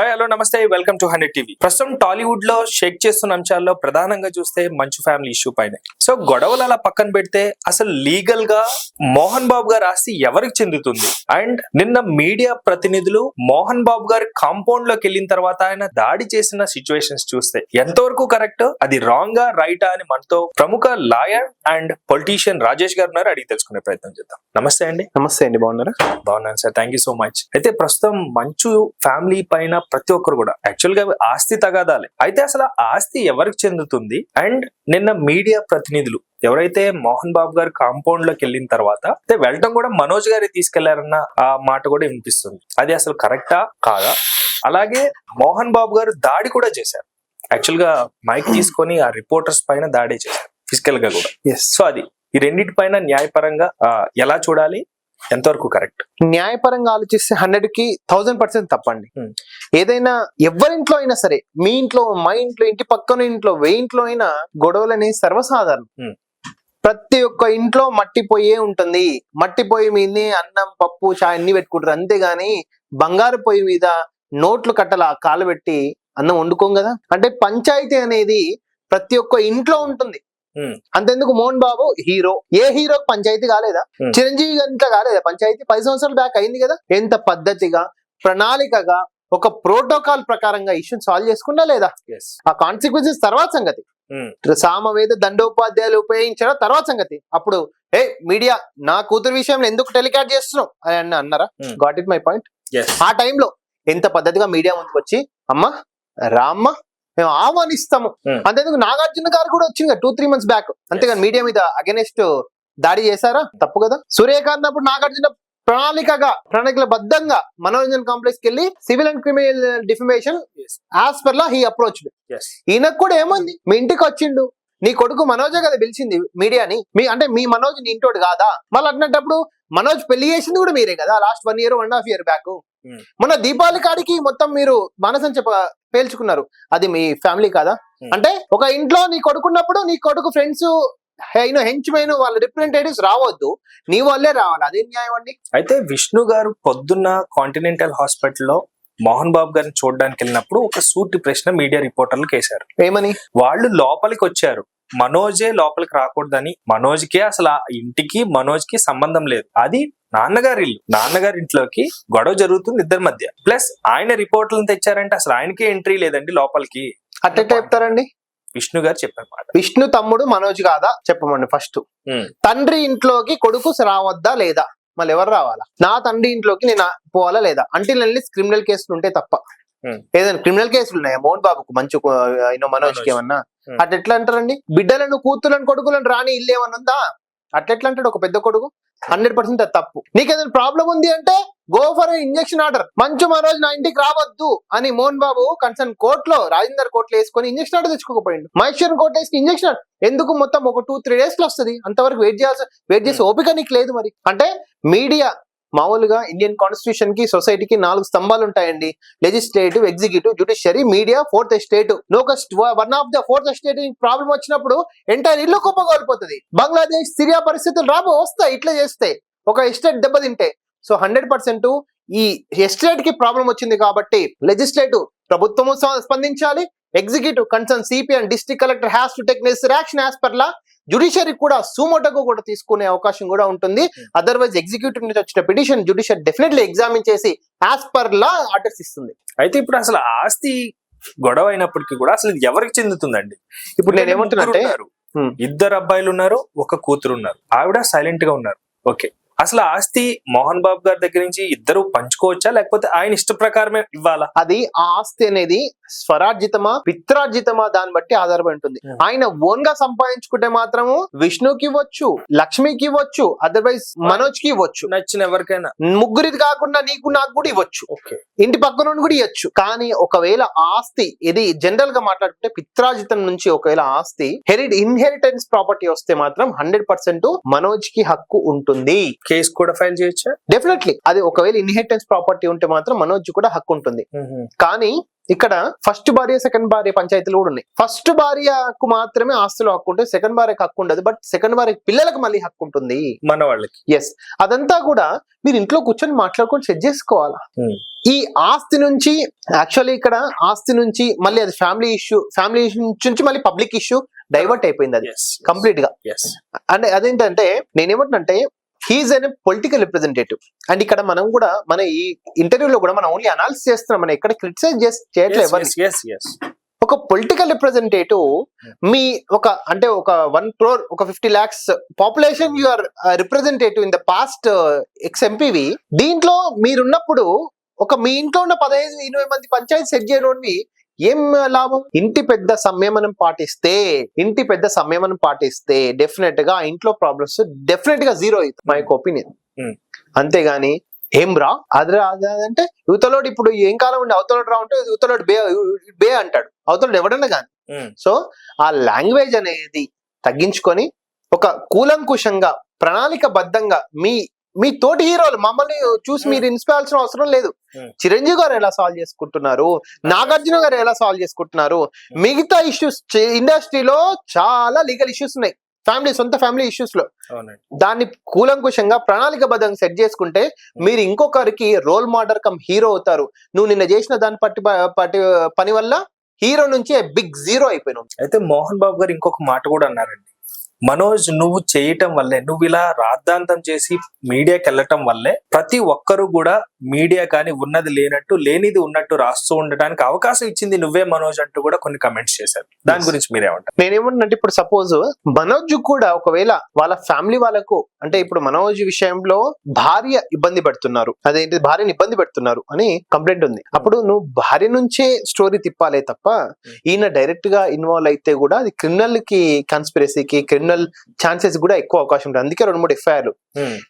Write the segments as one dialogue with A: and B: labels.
A: Hi hello నమస్తే welcome to hundred TV ప్రస్తుతం టాలీవుడ్లో షేక్ చేస్తున్న అంశాల్లో ప్రధానంగా చూస్తే మంచు ఫ్యామిలీ ఇష్యూ పైన. సో గొడవలు అలా పక్కన పెడితే అసలు లీగల్గా మోహన్ బాబు గారి ఆస్తి ఎవరికి చెందుతుంది? అండ్ నిన్న మీడియా ప్రతినిధులు మోహన్ బాబు గారి కాంపౌండ్లోకి వెళ్ళిన తర్వాత ఆయన దాడి చేసిన సిచ్యువేషన్స్ చూస్తే ఎంతవరకు కరెక్ట్ అది రాంగ్గా రైటా అని మనతో ప్రముఖ లాయర్ అండ్ పొలిటీషియన్ రాజేష్ గారు ఉన్నారు. అడిగి తెలుసుకునే ప్రయత్నం చేద్దాం. నమస్తే అండి.
B: నమస్తే అండి బాగున్నారా?
A: బాగున్నాను sir. Thank you so much అయితే ప్రస్తుతం మంచు ఫ్యామిలీ పైన ప్రతి ఒక్కరు కూడా. యాక్చువల్గా ఆస్తి తగాదాలే. అయితే అసలు ఆస్తి ఎవరికి చెందుతుంది? అండ్ నిన్న మీడియా ప్రతినిధులు ఎవరైతే మోహన్ బాబు గారు కాంపౌండ్లోకి వెళ్ళిన తర్వాత అయితే వెళ్ళటం కూడా మనోజ్ గారి తీసుకెళ్ళారన్న ఆ మాట కూడా వినిపిస్తుంది. అది అసలు కరెక్టా? కాదా? అలాగే మోహన్ బాబు గారు దాడి కూడా చేశారు. యాక్చువల్గా మైక్ తీసుకొని ఆ రిపోర్టర్స్ పైన దాడి చేశారు. ఫిజికల్గా కూడా.
B: ఎస్
A: సో అది. ఈ రెండింటి పైన న్యాయపరంగా ఎలా చూడాలి? ఎంతవరకు కరెక్ట్
B: న్యాయపరంగా ఆలోచిస్తే హండ్రెడ్కి థౌసండ్ పర్సెంట్ తప్పండి. ఏదైనా ఎవరింట్లో అయినా సరే మీ ఇంట్లో మా ఇంట్లో ఇంటి పక్కన ఇంట్లో వే ఇంట్లో అయినా గొడవలు అనేది సర్వసాధారణం. ప్రతి ఒక్క ఇంట్లో మట్టి పొయ్యే ఉంటుంది మట్టి పొయ్యి మీద అన్నం పప్పు చాయ్ అన్ని పెట్టుకుంటారు అంతేగాని బంగారు పొయ్యి మీద నోట్లు కట్టల కాలు పెట్టి అన్నం వండుకోం కదా అంటే పంచాయతీ అనేది ప్రతి ఒక్క ఇంట్లో ఉంటుంది. అంతెందుకు మోహన్ బాబు హీరో? ఏ హీరోకి పంచాయతీ కాలేదా?
A: Hmm.
B: చిరంజీవి గంట కాలేదా పంచాయతీ? పది సంవత్సరాల బ్యాక్ అయింది కదా. ఎంత పద్ధతిగా ప్రణాళికగా ఒక ప్రోటోకాల్ ప్రకారంగా ఇష్యూ సాల్వ్ చేసుకున్నా లేదా? ఆ కాన్సిక్వెన్సెస్ తర్వాత సంగతి. సామవేద దండోపాధ్యాయులు ఉపయోగించడం తర్వాత సంగతి. అప్పుడు ఏ మీడియా నా కూతురు విషయంలో ఎందుకు టెలికాస్ట్ చేస్తున్నావు? అని అన్న అన్నారా?
A: Hmm.
B: Got it my point ఆ టైంలో ఎంత పద్ధతిగా మీడియా ముందుకు వచ్చి అమ్మ రామ్మ మేము ఆహ్వానిస్తాము.
A: Hmm.
B: అంతేందుకు నాగార్జున గారు కూడా వచ్చింది టూ త్రీ మంత్స్ బ్యాక్ అంతేగాని మీడియా మీద అగెనెస్ట్ దాడి చేశారా? తప్పు కదా. సూర్యకాంత్ అప్పుడు నాగార్జున ప్రణాళికగా ప్రణాళికల బద్దంగా మనోరంజన్ కాంప్లెక్స్కి వెళ్ళి civil and criminal defamation. As per law he approach ఈయనకు కూడా ఏముంది? మీ ఇంటికి వచ్చిండు. నీ కొడుకు మనోజే కదా పిలిచింది మీడియాని. మీ అంటే మీ మనోజ్ నీ ఇంటోడు కాదా? మళ్ళీ అన్నప్పుడు మనోజ్ పెళ్ళి చేసింది కూడా మీరే కదా last one year one half year back మొన్న దీపావళి కాడికి మొత్తం మీరు మనసం చెప్ప పేల్చుకున్నారు. అది మీ ఫ్యామిలీ కాదా. అంటే ఒక ఇంట్లో నీ కొడుకున్నప్పుడు నీ కొడుకు ఫ్రెండ్స్ అయిన హెంచ్మెన్ వాళ్ళ రిప్రజెంటేటివ్స్ రావద్దు. నీ వాళ్ళే రావాలి. అదే న్యాయం అండి?
A: అయితే విష్ణు గారు పొద్దున్న కాంటినెంటల్ హాస్పిటల్లో మోహన్ బాబు గారిని చూడడానికి వెళ్ళినప్పుడు ఒక సూటి ప్రశ్న మీడియా రిపోర్టర్లకు వేశారు
B: ఏమని?
A: వాళ్ళు లోపలికి వచ్చారు మనోజే లోపలికి రాకూడదని మనోజ్కే అసలు ఆ ఇంటికి మనోజ్కి సంబంధం లేదు. అది నాన్నగారి ఇల్లు. నాన్నగారి ఇంట్లోకి గొడవ జరుగుతుంది ఇద్దరి మధ్య. ప్లస్ ఆయన రిపోర్ట్లను తెచ్చారంటే అసలు ఆయనకే ఎంట్రీ లేదండి లోపలికి.
B: అట్టెట్ట చెప్తారండి?
A: విష్ణు గారు చెప్పారన్నమాట
B: విష్ణు తమ్ముడు మనోజ్ కాదా? చెప్పమండి ఫస్ట్. తండ్రి ఇంట్లోకి కొడుకు రావద్దా లేదా? మళ్ళీ ఎవరు రావాలా? నా తండ్రి ఇంట్లోకి నేను పోవాలా లేదా? అంటే వెళ్ళి క్రిమినల్ కేసులు ఉంటే తప్ప. ఏదైనా క్రిమినల్ కేసులు ఉన్నాయా? మోహన్ బాబుకు మంచి మనోజ్కి
A: మనోజ్.
B: ఏమన్నా. అట్లా ఎట్లా అంటారండి బిడ్డలను కూతులను కొడుకులను రాని ఇల్లు ఏమన్నా ఉందా? అట్లా ఎట్లా అంటాడు ఒక పెద్ద కొడుకు? హండ్రెడ్ పర్సెంట్ అది తప్పు. నీకు ఏదైనా ప్రాబ్లం ఉంది అంటే go for injection order. Manchu Manoj నా ఇంటికి రావద్దు అని మోహన్ బాబు కన్సర్న్ కోర్టులో రాజేందర్ కోర్టులో వేసుకొని ఇంజక్షన్ ఆర్డర్ తెచ్చుకోకపోయింది మహేశ్వరం కోర్టు వేసుకుని ఇంజెక్షన్ ఎందుకు మొత్తం ఒక టూ త్రీ డేస్లో వస్తుంది? అంతవరకు వెయిట్ చేయాల్సి వెయిట్ చేసే ఓపిక నీకు లేదు మరి. అంటే మీడియా మామూలుగా ఇండియన్ కాన్స్టిట్యూషన్కి సొసైటీకి నాలుగు స్తంభాలు ఉంటాయండి. Legislative executive judiciary media fourth estate locust one of the fourth estate problem వచ్చినప్పుడు ఎంటైర్ ఇల్లు కుప్పగోలిపోతుంది బంగ్లాదేశ్ సిరియా పరిస్థితులు రాబో వస్తాయి ఇట్లా చేస్తే ఒక ఎస్టేట్ దెబ్బతింటే. సో హండ్రెడ్ పర్సెంట్ ఈ ఎస్టేట్కి ప్రాబ్లం వచ్చింది కాబట్టి లెజిస్లేటివ్ ప్రభుత్వము స్పందించాలి executive concern CP and district collector has to take necessary action as per law judiciary కూడా సుమోటోగా కూడా తీసుకునే అవకాశం కూడా ఉంటుంది. అదర్వైజ్ ఎగ్జిక్యూటివ్ నుంచి వచ్చిన పిటిషన్ జుడిషియర్ డెఫినెట్లీ ఎగ్జామిన్ చేసి యాజ్ పర్ లా ఆర్డర్స్ ఇస్తుంది.
A: అయితే ఇప్పుడు అసలు ఆస్తి గొడవ అయినప్పటికీ కూడా అసలు ఇది ఎవరికి చెందుతుందండి?
B: ఇప్పుడు నేను ఏమంటున్నా. Hmm.
A: ఇద్దరు అబ్బాయిలు ఉన్నారు ఒక కూతురు ఉన్నారు. ఆవిడ సైలెంట్గా ఉన్నారు. ఓకే అసలు ఆస్తి మోహన్ బాబు గారి దగ్గర నుంచి ఇద్దరు పంచుకోవచ్చా? లేకపోతే ఆయన ఇష్ట ప్రకారమే ఇవ్వాలా?
B: అది ఆ ఆస్తి అనేది స్వరార్జితమా పిత్రార్జితమా దాన్ని బట్టి ఆధారపడి ఉంటుంది.
A: Hmm.
B: ఆయన ఓన్గా సంపాదించుకుంటే మాత్రము విష్ణుకి ఇవ్వచ్చు లక్ష్మికి ఇవ్వచ్చు అదర్వైజ్ మనోజ్కి ఇవ్వచ్చు.
A: నచ్చిన ఎవరికైనా.
B: ముగ్గురిది కాకుండా నీకు నాకు కూడా ఇవ్వచ్చు.
A: ఓకే
B: ఇంటి పక్కన నుండి కూడా ఇవ్వచ్చు కానీ ఒకవేళ ఆస్తి ఇది జనరల్గా మాట్లాడుకుంటే పిత్రాజితం నుంచి ఒకవేళ ఆస్తి హెరిడ్ ఇన్హెరిటెన్స్ ప్రాపర్టీ వస్తే మాత్రం హండ్రెడ్ పర్సెంట్ మనోజ్కి హక్కు ఉంటుంది.
A: కేసు కూడా ఫైల్ చేయొచ్చా?
B: డెఫినెట్లీ అది ఒకవేళ ఇన్హెరిటెన్స్ ప్రాపర్టీ ఉంటే మాత్రం మనోజ్ కూడా హక్కు ఉంటుంది. కానీ ఇక్కడ ఫస్ట్ భార్య సెకండ్ భార్య పంచాయతీలు కూడా ఉన్నాయి. ఫస్ట్ భార్యకు మాత్రమే ఆస్తులు హక్కు ఉంటుంది సెకండ్ భార్యకు హక్కు ఉండదు. బట్ సెకండ్ భార్య పిల్లలకు మళ్ళీ హక్కు ఉంటుంది.
A: మన వాళ్ళకి
B: ఎస్ అదంతా కూడా మీరు ఇంట్లో కూర్చొని మాట్లాడుకొని సెట్ చేసుకోవాలా. ఈ ఆస్తి నుంచి యాక్చువల్లీ ఇక్కడ ఆస్తి నుంచి మళ్ళీ అది ఫ్యామిలీ ఇష్యూ ఫ్యామిలీ ఇష్యూ నుంచి మళ్ళీ పబ్లిక్ ఇష్యూ డైవర్ట్ అయిపోయింది అది.
A: ఎస్ కంప్లీట్గా.
B: అంటే అదేంటంటే నేనేమంటున్నంటే హీఈస్ అనే పొలిటికల్ రిప్రజెంటేటివ్ అండ్ ఇక్కడ మనం కూడా మన ఈ ఇంటర్వ్యూలో కూడా మనం ఓన్లీ అనాలిసిస్ చేస్తున్నాం. మనం ఎక్కడ క్రిటిసైజ్ చేయట్లేదు ఒక పొలిటికల్ రిప్రజెంటేటివ్ మీ ఒక అంటే ఒక వన్ క్రోర్ ఒక fifty lakhs population your representative in the past ex ఎంపీవి దీంట్లో మీరున్నప్పుడు ఒక మీ ఇంట్లో ఉన్న పదహైదు ఇరవై మంది పంచాయతీ సెట్ చేయడానికి ఏం లాభం? ఇంటి పెద్ద సంయమనం పాటిస్తే ఇంటి పెద్ద సంయమనం పాటిస్తే డెఫినెట్గా ఇంట్లో ప్రాబ్లమ్స్ డెఫినెట్గా జీరో అవుతుంది మై ఒపీనియన్
A: Hmm.
B: అంతేగాని ఏం రా? అది రా అది రా అంటే యువతలోడు ఇప్పుడు ఏం కాలం ఉండి? అవతలోడు రా ఉంటే యువతలోడు బే బే అంటాడు. అవతలోడు ఎవడన్నా కానీ సో ఆ లాంగ్వేజ్ అనేది తగ్గించుకొని ఒక కూలంకుషంగా ప్రణాళికబద్ధంగా మీ మీ తోటి హీరోలు మమ్మల్ని చూసి మీరు ఇన్స్పైర్ అవసరం లేదు.
A: Hmm.
B: చిరంజీవి గారు ఎలా సాల్వ్ చేసుకుంటున్నారు? నాగార్జున గారు ఎలా సాల్వ్ చేసుకుంటున్నారు? మిగతా ఇష్యూస్ ఇండస్ట్రీలో చాలా లీగల్ ఇష్యూస్ ఉన్నాయి. ఫ్యామిలీ సొంత ఫ్యామిలీ
A: ఇష్యూస్లో.
B: దాన్ని కూలంకుషంగా ప్రణాళికబద్ధంగా సెట్ చేసుకుంటే మీరు ఇంకొకరికి రోల్ మోడల్ కమ్ హీరో అవుతారు. నువ్వు నిన్న చేసిన దాని పట్టి పట్టి పని వల్ల హీరో నుంచి బిగ్ జీరో అయిపోయినావు.
A: అయితే మోహన్ బాబు గారు ఇంకొక మాట కూడా అన్నారండి. మనోజ్ నువ్వు చేయటం వల్లే నువ్వు ఇలా రాద్ధాంతం చేసి మీడియాకి వెళ్ళటం వల్లే ప్రతి ఒక్కరు కూడా మీడియా కానీ ఉన్నది లేనట్టు లేనిది ఉన్నట్టు రాస్తూ ఉండడానికి అవకాశం ఇచ్చింది నువ్వే మనోజ్ అంటూ కూడా కొన్ని కమెంట్స్ చేశారు. దాని. గురించి మీరేమంటారు?
B: నేనేమంటున్నట్టు ఇప్పుడు సపోజ్ మనోజ్ కూడా ఒకవేళ వాళ్ళ ఫ్యామిలీ వాళ్ళకు అంటే ఇప్పుడు మనోజ్ విషయంలో భార్య ఇబ్బంది పెడుతున్నారు. అదేంటి? భార్యని ఇబ్బంది పెడుతున్నారు అని కంప్లైంట్ ఉంది. అప్పుడు నువ్వు భార్య నుంచే స్టోరీ తిప్పాలే తప్ప ఈయన డైరెక్ట్గా ఇన్వాల్వ్ అయితే కూడా అది క్రిమినల్కి కాన్స్పిరసీకి క్రిమినల్ ఛాన్సెస్ కూడా ఎక్కువ అవకాశం ఉంటుంది అందుకే రెండు మూడు ఎఫ్ఐఆర్లు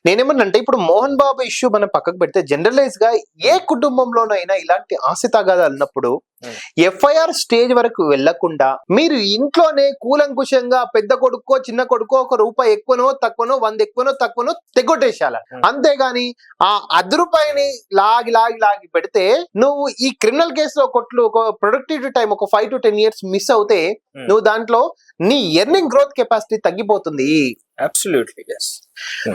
B: నేనేమన్నంటే ఇప్పుడు మోహన్ బాబు ఇష్యూ మనం పక్కకు పెడితే జనరలైజ్గా ఏ కుటుంబంలోనైనా ఇలాంటి ఆస్తి తగాదాలు ఉన్నప్పుడు. ఎఫ్ఐఆర్ స్టేజ్ వరకు వెళ్ళకుండా మీరు ఇంట్లోనే కూలంకుషంగా పెద్ద కొడుకో చిన్న కొడుకో ఒక రూపాయి ఎక్కువనో తక్కువనో వంద ఎక్కువనో తక్కువనో తెగొట్టేసేయాల
A: Hmm.
B: అంతేగాని ఆ అర్ధ రూపాయిని లాగి లాగి లాగి పెడితే నువ్వు ఈ క్రిమినల్ కేసులో కొట్లు ఒక ప్రొడక్టివిటీ టైం ఒక five to ten years miss అవుతే. నువ్వు దాంట్లో నీ ఎర్నింగ్ గ్రోత్ కెపాసిటీ తగ్గిపోతుంది
A: అబ్సల్యూట్లీ ఎస్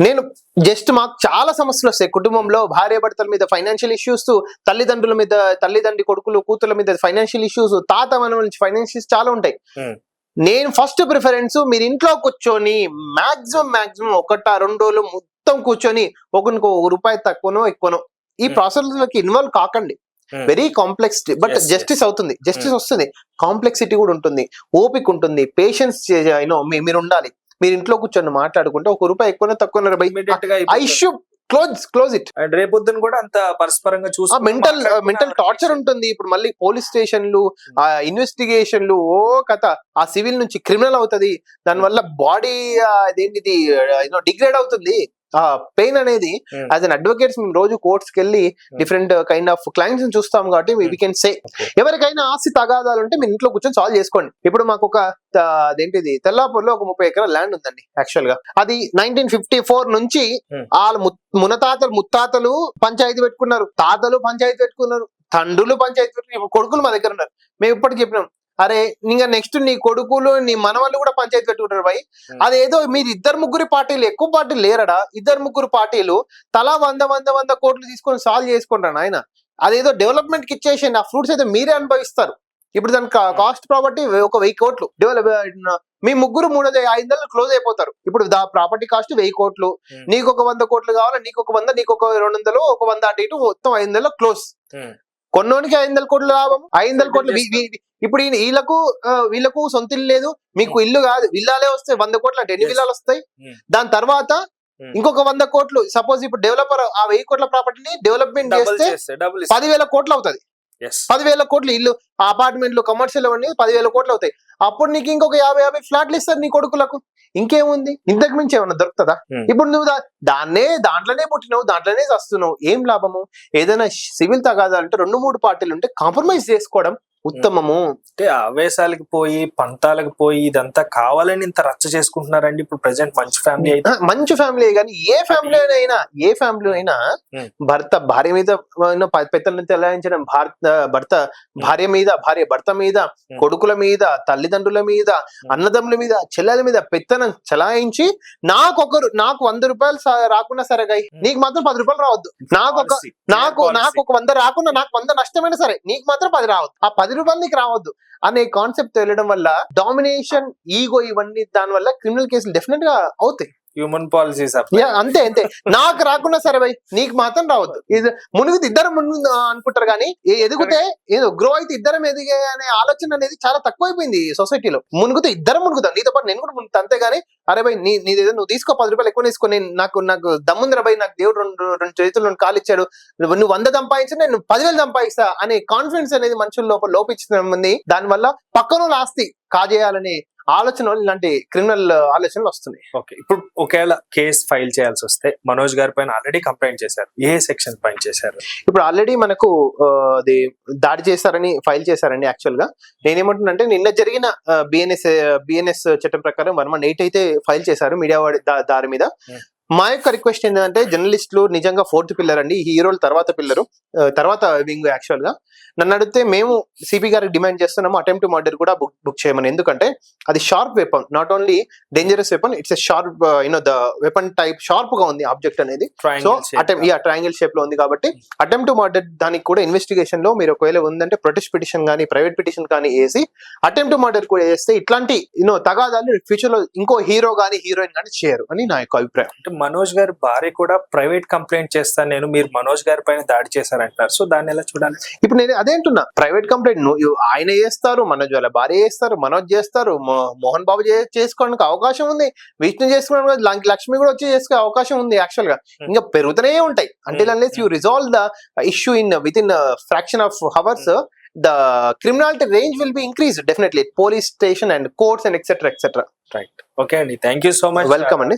B: నేను జస్ట్ మాకు చాలా సమస్యలు వస్తాయి. కుటుంబంలో భార్య భర్తల మీద ఫైనాన్షియల్ ఇష్యూస్ తల్లిదండ్రుల మీద తల్లిదండ్రి కొడుకులు కూతుర్ల మీద ఫైనాన్షియల్ ఇష్యూస్ తాత మన నుంచి ఫైనాన్షియల్స్ చాలా ఉంటాయి.
A: Hmm.
B: నేను ఫస్ట్ ప్రిఫరెన్స్ మీరు ఇంట్లో కూర్చొని మాక్సిమం మాక్సిమం ఒకట రెండు రోజులు మొత్తం కూర్చొని ఒకరికి ఒక రూపాయి తక్కువనో ఎక్కువనో ఈ. ప్రాసెస్లోకి ఇన్వాల్వ్ కాకండి. వెరీ కాంప్లెక్స్ బట్ జస్టిస్ అవుతుంది. Justice
A: Hmm.
B: వస్తుంది. కాంప్లెక్సిటీ కూడా ఉంటుంది. ఓపిక ఉంటుంది. పేషెన్స్ యూనో మీరు ఉండాలి. మీరు ఇంట్లో కూర్చొని మాట్లాడుకుంటే ఒక రూపాయి ఎక్కువ తక్కువ I close close it.
A: And రేపొద్దున కూడా అంత పరస్పరంగా చూసి
B: మెంటల్ మెంటల్ టార్చర్ ఉంటుంది. ఇప్పుడు మళ్ళీ పోలీస్ స్టేషన్లు ఆ ఇన్వెస్టిగేషన్లు ఓ కథ. ఆ సివిల్ నుంచి క్రిమినల్ అవుతుంది. దానివల్ల బాడీ అదేంటిది డిగ్రేడ్ అవుతుంది. ఆ పెయిన్ అనేది
A: Hmm.
B: యాజ్ అన్ అడ్వకేట్స్ మేము రోజు కోర్ట్స్ వెళ్ళి డిఫరెంట్ కైండ్ ఆఫ్ క్లయింట్స్ చూస్తాం కాబట్టి వీ కెన్ సే. ఎవరికైనా ఆస్తి తగాదాలు ఉంటే మీరు ఇంట్లో కూర్చొని సాల్వ్ చేసుకోండి. ఇప్పుడు మాకు ఒక అదేంటిది తెల్లాపూర్లో ఒక ముప్పై ఎకరాల ల్యాండ్ ఉందండి యాక్చువల్గా. అది నైన్టీన్ ఫిఫ్టీ ఫోర్ నుంచి
A: Hmm.
B: వాళ్ళ ము- మునతాతలు ముత్తాతలు పంచాయతీ పెట్టుకున్నారు. తాతలు పంచాయతీ పెట్టుకున్నారు. తండ్రులు పంచాయతీ కొడుకులు మా దగ్గర ఉన్నారు. మేము ఇప్పటికి చెప్పినాం. అరే ఇంకా నెక్స్ట్ నీ కొడుకులు నీ మనవాళ్ళు కూడా పంచాయతీ పెట్టుకుంటారు భయ్. అదేదో మీరు ఇద్దరు ముగ్గురు పార్టీలు ఎక్కువ పార్టీలు లేరడా? ఇద్దరు ముగ్గురు పార్టీలు తలా వంద వంద వంద కోట్లు తీసుకొని సాల్వ్ చేసుకుంటాను ఆయన అదేదో డెవలప్మెంట్కి ఇచ్చేసేయండి. ఆ ఫ్రూట్స్ అయితే మీరే అనుభవిస్తారు. ఇప్పుడు దాని కాస్ట్ ప్రాపర్టీ ఒక వెయ్యి కోట్లు. డెవలప్ మీ ముగ్గురు మూడు ఐదు వందలు క్లోజ్ అయిపోతారు. ఇప్పుడు దా ప్రాపర్టీ కాస్ట్ వెయ్యి కోట్లు. నీకు ఒక వంద కోట్లు కావాలి? నీకు ఒక వంద నీకు ఒక రెండు వందలు ఒక వంద అటు ఇటు మొత్తం ఐదు వందలు క్లోజ్. కొన్నోనికి ఐదు వందల కోట్లు లాభం ఐదు వందల కోట్లు ఇప్పుడు ఈయన- వీళ్ళకు వీళ్ళకు సొంత ఇల్లు లేదు మీకు ఇల్లు కాదు విల్లాలే వస్తాయి వంద కోట్ల అంటే ఎన్ని. విల్లాలు వస్తాయి. దాని తర్వాత. ఇంకొక వంద కోట్లు సపోజ్ ఇప్పుడు డెవలపర్ ఆ వెయ్యి కోట్ల ప్రాపర్టీని డెవలప్మెంట్ చేస్తే పదివేల కోట్లు అవుతుంది. పదివేల కోట్లు ఇల్లు అపార్ట్మెంట్లు కమర్షియల్ అవన్నీ పదివేల కోట్లు అవుతాయి. అప్పుడు నీకు ఇంకొక యాభై యాభై ఫ్లాట్లు ఇస్తారు నీ కొడుకులకు. ఇంకేముంది? ఇంతకు మించి ఏమన్నా దొరుకుతుందా. ఇప్పుడు నువ్వు దాన్నే దాంట్లోనే పుట్టినావు దాంట్లోనే వస్తున్నావు ఏం లాభము? ఏదైనా సివిల్ తగాదాలంటే రెండు మూడు పార్టీలు ఉంటే కాంప్రమైజ్ చేసుకోవడం ఉత్తమము.
A: అంటే ఆవేశాలకి పోయి పంతాలకు పోయి ఇదంతా కావాలని ఇంత రచ్చ చేసుకుంటున్నారండి. ఇప్పుడు ప్రెసెంట్ మంచి ఫ్యామిలీ అయితే.
B: మంచి ఫ్యామిలీ కానీ ఏ ఫ్యామిలీ అయినా ఏ ఫ్యామిలీ అయినా. భర్త భార్య మీద పెత్తలను తెలాయించడం భారత భర్త భార్య మీద భార్య భర్త మీద. కొడుకుల మీద తల్లిదండ్రుల మీద అన్నదమ్ముల మీద చెల్లెల మీద పెత్తనం చలాయించి నాకు ఒకరు నాకు వంద రూపాయలు రాకున్నా సరే గై నీకు మాత్రం పది రూపాయలు రావద్దు. నాకు ఒక. నాకు. నాకు ఒక వంద రాకుండా నాకు వంద నష్టమైనా సరే నీకు మాత్రం పది రావద్దు. ఆ పది ఎదురుబందికి రావద్దు అనే కాన్సెప్ట్ వెళ్ళడం వల్ల డామినేషన్ ఈగో ఇవన్నీ దాని వల్ల క్రిమినల్ కేసులు డెఫినెట్గా అవుతాయి.
A: హ్యూమన్ పాలసీస్
B: అంతే అంతే. నాకు రాకున్నా సరే భయ్ నీకు మాత్రం రావద్దు. ఇది మునుగుతే ఇద్దరం మునుగు అనుకుంటారు కానీ ఎదిగితే ఏదో గ్రో అయితే ఇద్దరం ఎదిగే అనే ఆలోచన అనేది చాలా తక్కువైపోయింది సొసైటీలో మునుగుతే ఇద్దరం మునుగుతాం. నీతో పాటు నేను కూడా మునుగుతా అంతేగాని అరే భయ్ నీ నీ ఏదో నువ్వు తీసుకో పది రూపాయలు ఎక్కువ తీసుకో నేను నాకు నాకు దమ్ముందిరా భయ్ నాకు దేవుడు రెండు రెండు చేతులు రెండు కాలు ఇచ్చాడు నువ్వు వంద సంపాదించి నేను పదివేలు సంపాదిస్తా అనే కాన్ఫిడెన్స్ అనేది మనుషుల లోపల లోపించింది దాని వల్ల పక్కన ఆస్తి కాజేయాలనే ఆలోచన ఇలాంటి క్రిమినల్ ఆలోచనలు వస్తున్నాయి.
A: ఓకే ఇప్పుడు ఒకవేళ కేసు ఫైల్ చేయాల్సి వస్తే మనోజ్ గారి పైన ఆల్రెడీ కంప్లైంట్ చేశారు. ఏ సెక్షన్ పైన చేశారు?
B: ఇప్పుడు ఆల్రెడీ మనకు అది దాడి చేశారని ఫైల్ చేశారండి యాక్చువల్గా నేనేమంటున్నానంటే నిన్న జరిగిన బిఎన్ఎస్ బిఎన్ఎస్ చట్టం ప్రకారం వన్ వన్ ఎయిట్ అయితే ఫైల్ చేశారు మీడియా దారి మీద. మా యొక్క రిక్వెస్ట్ ఏంటంటే జర్నలిస్టులు నిజంగా ఫోర్త్ పిల్లర్ అండి ఈ హీరోల తర్వాత పిల్లరు. తర్వాత వింగ్ యాక్చువల్గా. నన్ను అడిగితే మేము సిపి గారికి డిమాండ్ చేస్తున్నాము. అటెంప్ట్ మర్డర్ కూడా బుక్ బుక్ చేయమని. ఎందుకంటే అది sharp weapon not only dangerous weapon it's sharp you know the weapon type షార్ప్గా ఉంది ఆబ్జెక్ట్ అనేది. సో యా ట్రయాంగిల్ షేప్లో ఉంది కాబట్టి అటెంప్ట్ మర్డర్ దానికి కూడా ఇన్వెస్టిగేషన్లో మీరు ఒకవేళ ఉందంటే ప్రొటెస్ట్ పిటిషన్ కానీ ప్రైవేట్ పిటిషన్ కానీ వేసి అటెంప్ట్ మర్డర్ కూడా చేస్తే ఇట్లాంటి యూనో తగాదాలు ఫ్యూచర్లో ఇంకో హీరో గానీ హీరోయిన్ కానీ చేయరు అని నా యొక్క అభిప్రాయం.
A: మనోజ్ గారి భార్య కూడా ప్రైవేట్ కంప్లైంట్ చేస్తాను నేను మీరు మనోజ్ గారి పైన దాడి చేశారంటున్నారు. సో దాన్ని ఎలా చూడాలి?
B: ఇప్పుడు నేను అదే అంటున్నా ప్రైవేట్ కంప్లైంట్ ఆయన చేస్తారు మనోజ్ వాళ్ళ భార్య చేస్తారు మనోజ్ చేస్తారు మోహన్ బాబు చేసుకోవడానికి అవకాశం ఉంది విష్ణు చేసుకోవడానికి లక్ష్మి కూడా వచ్చి చేసుకునే అవకాశం ఉంది యాక్చువల్గా. ఇంకా పెరుగుతూనే ఉంటాయి. అంటే
A: Hmm.
B: Unless you resolve the issue in with in fraction of hours the criminality range will be increase definitely police station and courts and etcetera etcetera
A: right okay అండి thank you so much
B: Welcome అండి.